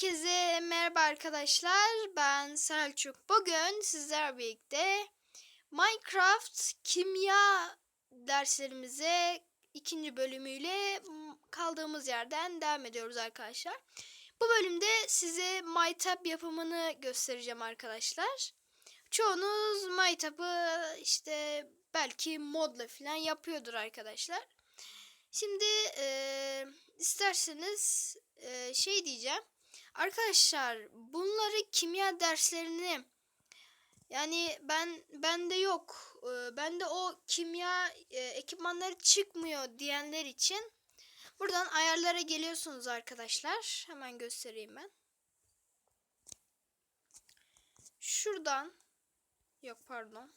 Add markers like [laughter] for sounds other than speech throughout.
Herkese merhaba arkadaşlar. Ben Selçuk. Bugün sizler birlikte Minecraft kimya derslerimize ikinci bölümüyle kaldığımız yerden devam ediyoruz arkadaşlar. Bu bölümde size MyTab yapımını göstereceğim arkadaşlar. Çoğunuz MyTab'ı işte belki modla falan yapıyordur arkadaşlar. Şimdi eee, isterseniz eee, şey diyeceğim. Arkadaşlar bunları kimya derslerini yani ben bende yok. eee, bende o kimya eee, ekipmanları çıkmıyor diyenler için buradan ayarlara geliyorsunuz arkadaşlar. Hemen göstereyim ben. Şuradan yok pardon.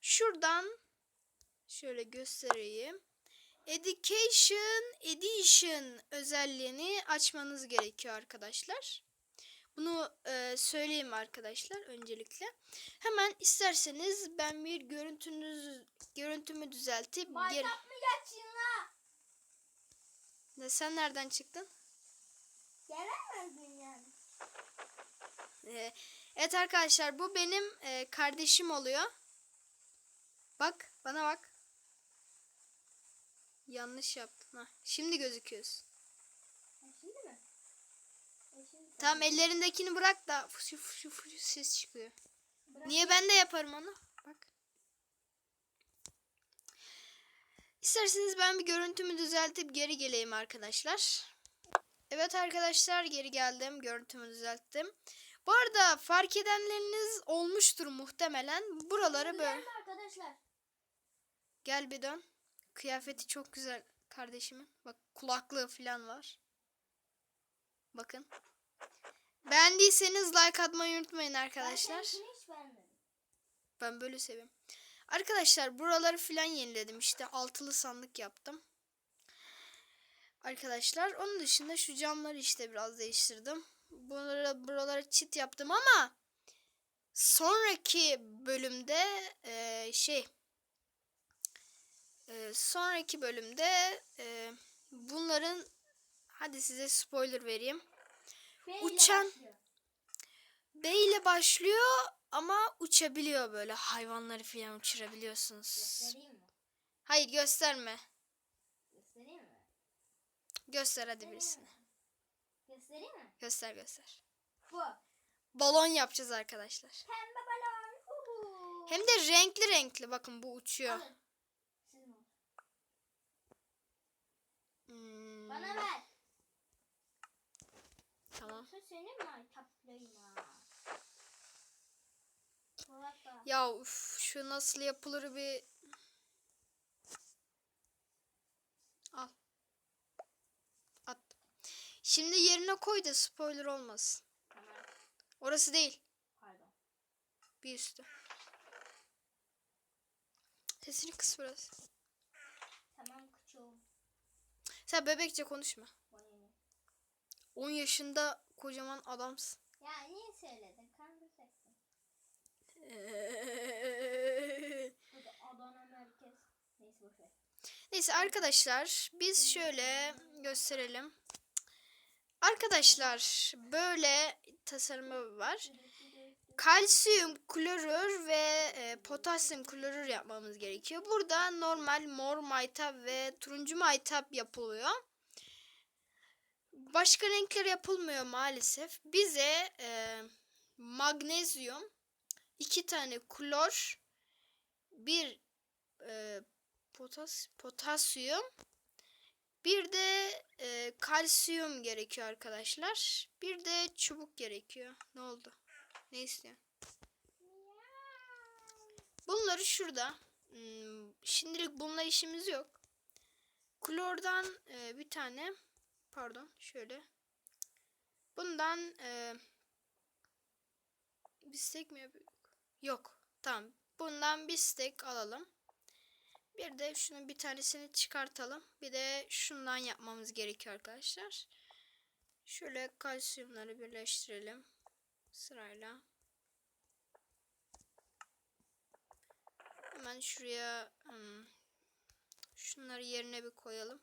Şuradan Şöyle göstereyim. Education Edition özelliğini açmanız gerekiyor arkadaşlar. Bunu e, söyleyeyim arkadaşlar öncelikle. Hemen isterseniz ben bir görüntünüz görüntümü düzeltip geri... Ne, sen nereden çıktın? Gelemezdin yani. E, evet arkadaşlar bu benim e, kardeşim oluyor. Bak bana bak. Yanlış yaptım. Ha, şimdi gözüküyorsun. Ha, şimdi mi? E şimdi Tamam ellerindekini bırak da fuşu fuşu fuşu ses çıkıyor. Bırak. Niye ben de yaparım onu? Bak. İsterseniz ben bir görüntümü düzeltip geri geleyim arkadaşlar. Evet arkadaşlar geri geldim. Görüntümü düzelttim. Bu arada fark edenleriniz olmuştur muhtemelen. Buraları böyle. arkadaşlar? Gel bir dön. Kıyafeti çok güzel kardeşimin. Bak kulaklığı falan var. Bakın. Beğendiyseniz like atmayı unutmayın arkadaşlar. Ben böyle seviyorum. Arkadaşlar buraları falan yeniledim. İşte altılı sandık yaptım. Arkadaşlar onun dışında şu camları işte biraz değiştirdim. Buralara, buralara çit yaptım ama sonraki bölümde e, şey e, sonraki bölümde e, bunların hadi size spoiler vereyim. B Uçan- başlıyor. B ile başlıyor ama uçabiliyor böyle hayvanları falan uçurabiliyorsunuz. Göstereyim mi? Hayır gösterme. Göstereyim mi? Göster hadi birisini. Göstereyim mi? Göster göster. Bu. Balon yapacağız arkadaşlar. Pembe balon. Uhu. Hem de renkli renkli bakın bu uçuyor. Alın. Hmm, Bana ver. Tamam. Yoksa senin maytaplayım ha. Bak bak. Ya uf, şu nasıl yapılır bir al. At. Şimdi yerine koy da spoiler olmasın. Tamam. Orası değil. Pardon. Bir üstü. Sesini kıs biraz. Tamam küçüğüm. Sen bebekçe konuşma. Bana ne? 10 yaşında kocaman adamsın. Ya niye söyledin? Kandıracaksın. [laughs] Bu da Adana merkez. Neyse boşver. Neyse arkadaşlar biz şöyle gösterelim. Arkadaşlar böyle tasarımı var. Kalsiyum klorür ve e, potasyum klorür yapmamız gerekiyor. Burada normal mor maytap ve turuncu maytap yapılıyor. Başka renkler yapılmıyor maalesef. Bize e, magnezyum, iki tane klor, bir e, potas potasyum, bir de e, kalsiyum gerekiyor arkadaşlar. Bir de çubuk gerekiyor. Ne oldu? Ne istiyorsun? Bunları şurada. Hmm, Şimdilik bununla işimiz yok. Klordan e, bir tane pardon şöyle. Bundan e, bir stek mi yapıyorduk? Yok. Tamam. Bundan bir stek alalım. Bir de şunun bir tanesini çıkartalım. Bir de şundan yapmamız gerekiyor arkadaşlar. Şöyle kalsiyumları birleştirelim. Sırayla. Hemen şuraya hmm, şunları yerine bir koyalım.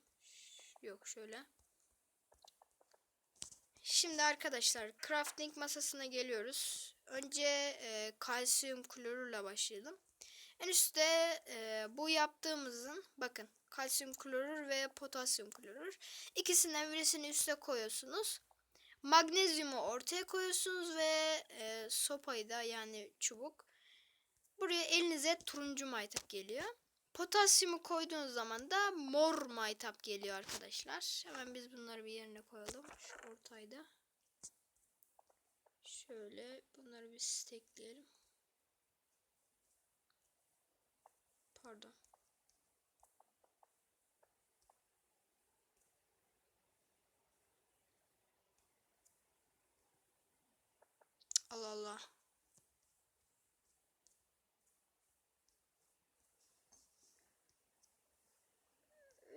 Yok şöyle. Şimdi arkadaşlar crafting masasına geliyoruz. Önce e, kalsiyum klorürle başlayalım. En üstte e, bu yaptığımızın bakın kalsiyum klorür ve potasyum klorür. İkisinden birisini üste koyuyorsunuz. Magnezyumu ortaya koyuyorsunuz ve e, sopayı da yani çubuk. Buraya elinize turuncu maytap geliyor. Potasyumu koyduğunuz zaman da mor maytap geliyor arkadaşlar. Hemen biz bunları bir yerine koyalım. Şu ortayda. Şöyle bunları bir stekleyelim. Pardon. Allah Allah.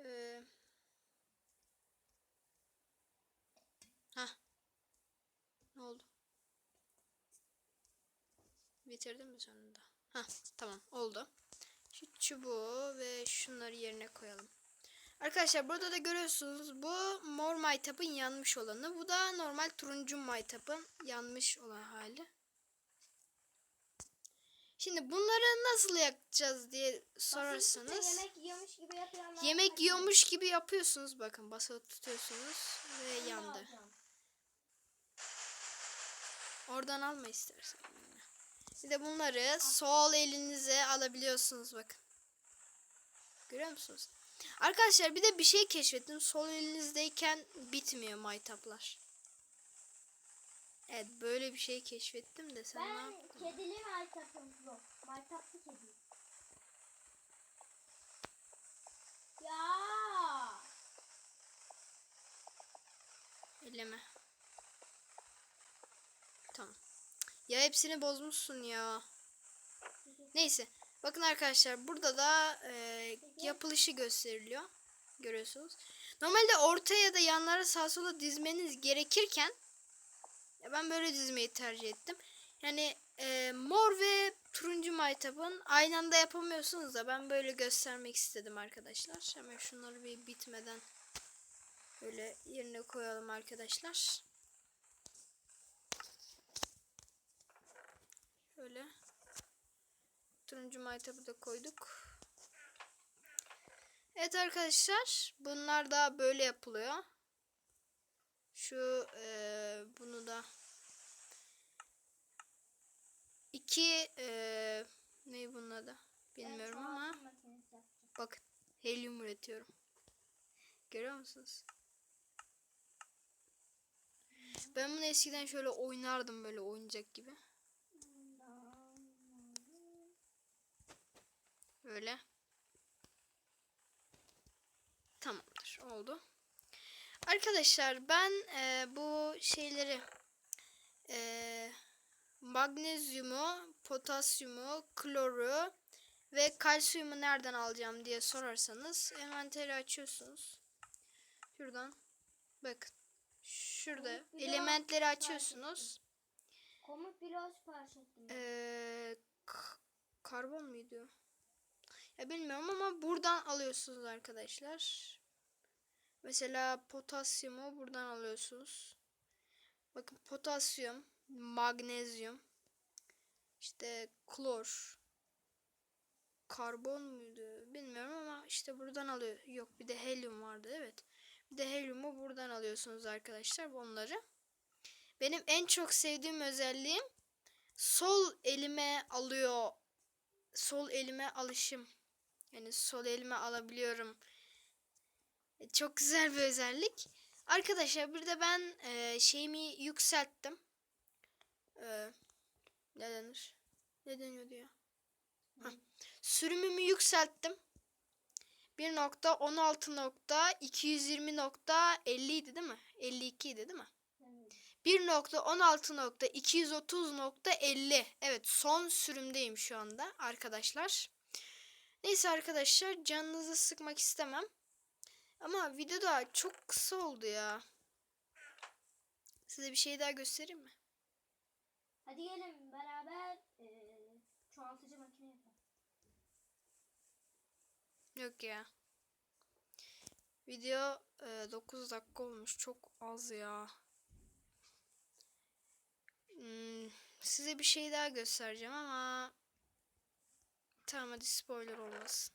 Ee, Hah. Ne oldu? Bitirdin mi sonunda? Hah tamam oldu. Şu çubuğu ve şunları yerine koyalım. Arkadaşlar burada da görüyorsunuz bu mor maytapın yanmış olanı. Bu da normal turuncu maytapın yanmış olan hali. Şimdi bunları nasıl yakacağız diye sorarsanız. Basılı yemek yiyormuş gibi yapıyorum. ben. Yemek yiyormuş gibi yapıyorsunuz. Bakın basılı tutuyorsunuz ve yandı. Oradan alma istersen. Bir de bunları sol elinize alabiliyorsunuz bakın. Görüyor musunuz? Arkadaşlar bir de bir şey keşfettim. Sol elinizdeyken bitmiyor maytaplar. Evet böyle bir şey keşfettim de sen ne Ben yaptın? kedili maytapım yok. Maytaplı kedi. Ya. Elleme. Tamam. Ya hepsini bozmuşsun ya. Neyse. Bakın arkadaşlar burada da e, yapılışı gösteriliyor. Görüyorsunuz. Normalde ortaya ya da yanlara sağa sola dizmeniz gerekirken ben böyle dizmeyi tercih ettim. Yani e, mor ve turuncu maytabın aynı anda yapamıyorsunuz da ben böyle göstermek istedim arkadaşlar. Hemen şunları bir bitmeden böyle yerine koyalım arkadaşlar. Şöyle. Turuncu maytabı da koyduk. Evet arkadaşlar. Bunlar da böyle yapılıyor. Şu eee, bunu da iki eee ne bunun adı bilmiyorum ama bakın helyum üretiyorum. Görüyor musunuz? Ben bunu eskiden şöyle oynardım böyle oyuncak gibi. Böyle. Tamamdır. Oldu. Arkadaşlar ben e, bu şeyleri e, magnezyumu, potasyumu, kloru ve kalsiyumu nereden alacağım diye sorarsanız envanteri açıyorsunuz. Şuradan bakın. Şurada de elementleri açıyorsunuz. Komut ettim. ben. Ee, karbon muydu? Ya bilmiyorum ama buradan alıyorsunuz arkadaşlar. Mesela potasyumu buradan alıyorsunuz. Bakın potasyum, magnezyum, işte klor, karbon muydu bilmiyorum ama işte buradan alıyor. Yok bir de helyum vardı evet. Bir de helyumu buradan alıyorsunuz arkadaşlar bunları. Benim en çok sevdiğim özelliğim sol elime alıyor. Sol elime alışım. Yani sol elime alabiliyorum. E, Çok güzel bir özellik. Arkadaşlar bir de ben e, şeyimi yükselttim. E, ne denir? Ne deniyordu ya? Hah. Sürümümü yükselttim. 1.16.220.50 idi değil mi? 52 idi değil mi? Evet. 1.16.230.50 Evet son sürümdeyim şu anda arkadaşlar. Neyse arkadaşlar canınızı sıkmak istemem. Ama video da çok kısa oldu ya. Size bir şey daha göstereyim mi? Hadi gelin beraber eee çoğaltıcı makine yapalım. Yok ya. Video e, 9 dakika olmuş. Çok az ya. Hmm, size bir şey daha göstereceğim ama tamam hadi spoiler olmasın.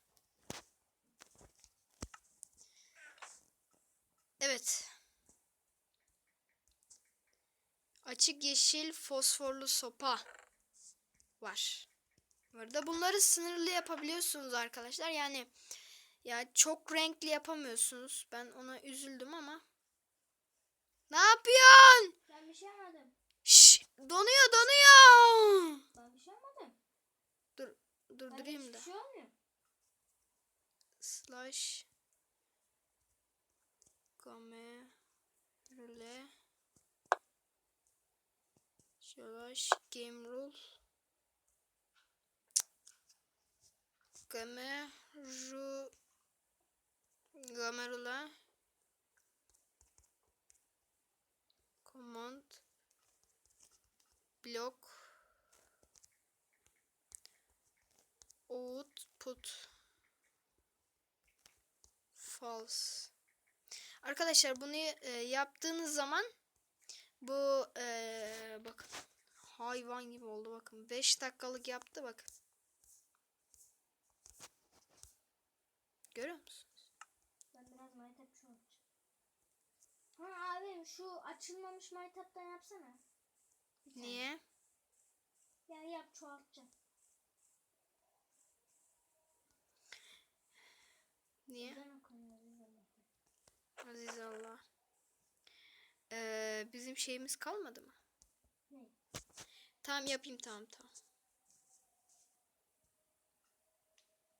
Evet. Açık yeşil fosforlu sopa var. Burada bunları sınırlı yapabiliyorsunuz arkadaşlar. Yani ya çok renkli yapamıyorsunuz. Ben ona üzüldüm ama. Ne yapıyorsun? Ben bir şey yapmadım. Şş, donuyor donuyor. Ben bir şey yapmadım. Durdurayım hiçbir da. şey olmuyor. Slash. Game rule. Slash. Game rule. Game ru. Game rule. Command. Block output false. Arkadaşlar bunu e, yaptığınız zaman bu e, bakın hayvan gibi oldu bakın 5 dakikalık yaptı bakın. Görüyor musunuz? Ben biraz maytap şu. Ha abim şu açılmamış maytaptan yapsana. Niye? Ya yap çoğaltacağım. Niye? Neden okunuyor bizim? Aziz Allah. Ee, bizim şeyimiz kalmadı mı? Ne? Tamam yapayım tamam tamam.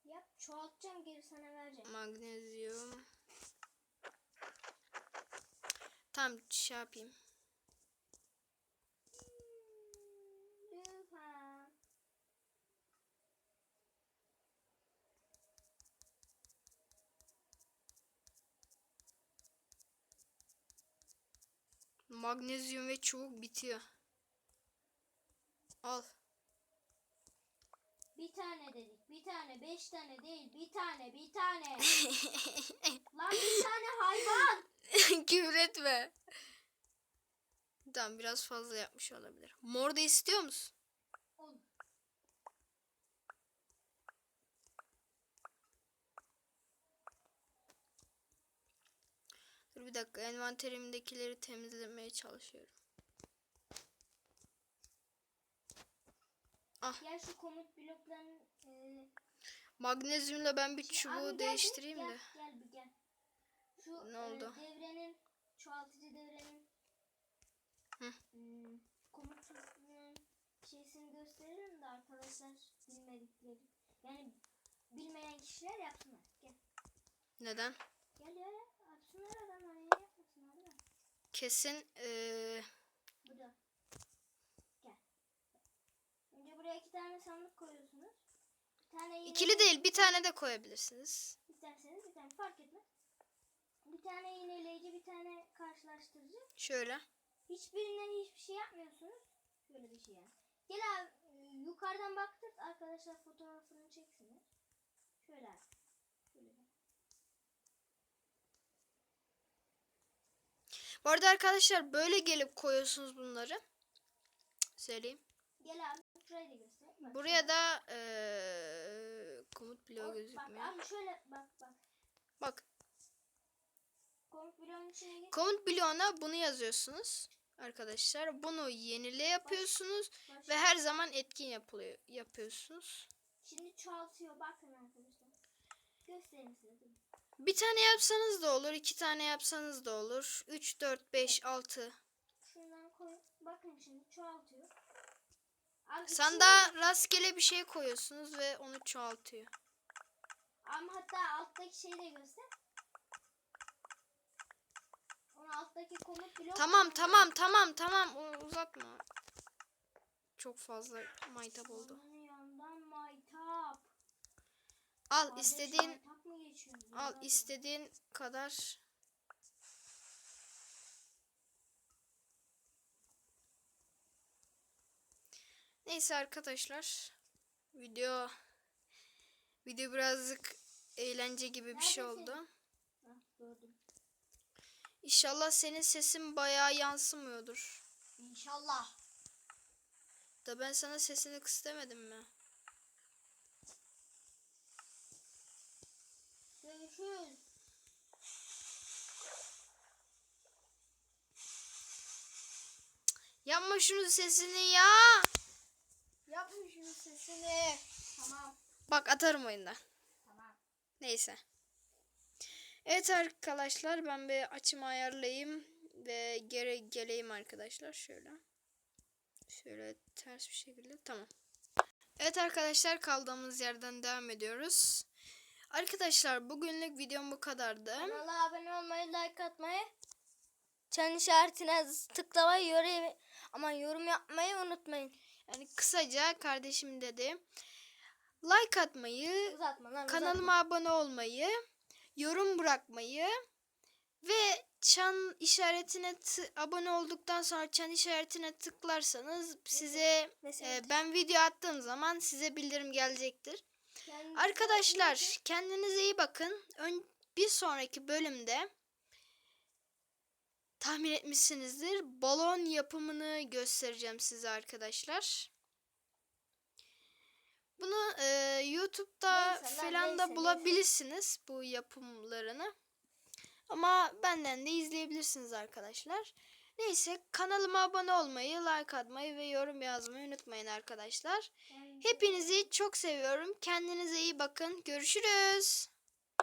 Yap çoğaltacağım geri sana vereceğim. Magnezyum. Tamam şey yapayım. Magnezyum ve çubuk bitiyor. Al. Bir tane dedik. Bir tane. Beş tane değil. Bir tane. Bir tane. [laughs] Lan bir tane hayvan. [laughs] Küfür etme. Tamam biraz fazla yapmış olabilir. Mor da istiyor musun? Dur bir dakika envanterimdekileri temizlemeye çalışıyorum. Gel şu komut bloklarını e, Magnezyumla ben bir Şimdi çubuğu abi gel değiştireyim gel, de. Gel bir gel. Şu Ne e, oldu? devrenin çoğaltıcı devrenin Hı. hmm, şeysini gösteririm de arkadaşlar bilmedikleri. Yani bilmeyen kişiler yapsınlar. Gel. Neden? Gel ya yapsınlar adamlar niye yapmasınlar değil mi? Kesin eee, Burada. Gel. Önce buraya iki tane sandık koyuyorsunuz. Bir tane iğne- ikili değil bir tane de koyabilirsiniz. İsterseniz bir tane fark etmez. Bir tane iğneleyici, bir tane karşılaştırıcı. Şöyle. Hiçbirinden hiçbir şey yapmıyorsunuz. Böyle bir şey yani. Gel abi yukarıdan baktık arkadaşlar fotoğrafını çeksinler. Şöyle abi. Şöyle. bak. Bu arada arkadaşlar böyle gelip koyuyorsunuz bunları. Söyleyeyim. Gel abi şurayı da göster. Buraya da eee, komut bloğu gözükmüyor. Bak abi şöyle bak bak. Bak Komut bloğun içine gir. komut bloğuna bunu yazıyorsunuz. Arkadaşlar bunu yenile yapıyorsunuz Bak, ve her zaman etkin yapılıyor yapıyorsunuz. Şimdi çoğaltıyor bakın arkadaşlar. Göstereyim size. Bir tane yapsanız da olur, iki tane yapsanız da olur. 3, 4, 5, 6. Şundan koy. Bakın şimdi çoğaltıyor. Abi daha rastgele bir şey koyuyorsunuz ve onu çoğaltıyor. Ama hatta alttaki şeyi de göster. Onu alttaki komut blok. Tamam tamam tamam tamam uzatma. Çok fazla maytap oldu. Onun yanından maytap. Al Kardeş, istediğin al istediğin kadar. Neyse arkadaşlar. Video video birazcık eğlence gibi bir şey Neredesin? oldu. Hah, gördüm. İnşallah senin sesin bayağı yansımıyordur. İnşallah. Da ben sana sesini kıs demedim mi? Görüşürüz. Yapma şunun sesini ya. Yapma şunun sesini. Tamam. Bak atarım oyundan. Tamam. Neyse. Evet arkadaşlar ben bir açımı ayarlayayım ve geri geleyim arkadaşlar şöyle. Şöyle ters bir şekilde tamam. Evet arkadaşlar kaldığımız yerden devam ediyoruz. Arkadaşlar bugünlük videom bu kadardı. Kanala abone olmayı, like atmayı, çan işaretine tıklamayı, yorum, ama yorum yapmayı unutmayın. Yani kısaca kardeşim dedi. Like atmayı, Uzatma lan kanalıma abone olmayı, yorum bırakmayı ve çan işaretine abone olduktan sonra çan işaretine tıklarsanız size e, ben video attığım zaman size bildirim gelecektir. Yani- Arkadaşlar kendinize iyi bakın. Ön, bir sonraki bölümde tahmin etmişsinizdir. Balon yapımını göstereceğim size arkadaşlar. Bunu e, YouTube'da Neyse lan, falan neyse, da neyse. bulabilirsiniz bu yapımlarını. Ama benden de izleyebilirsiniz arkadaşlar. Neyse kanalıma abone olmayı, like atmayı ve yorum yazmayı unutmayın arkadaşlar. Hepinizi çok seviyorum. Kendinize iyi bakın. Görüşürüz.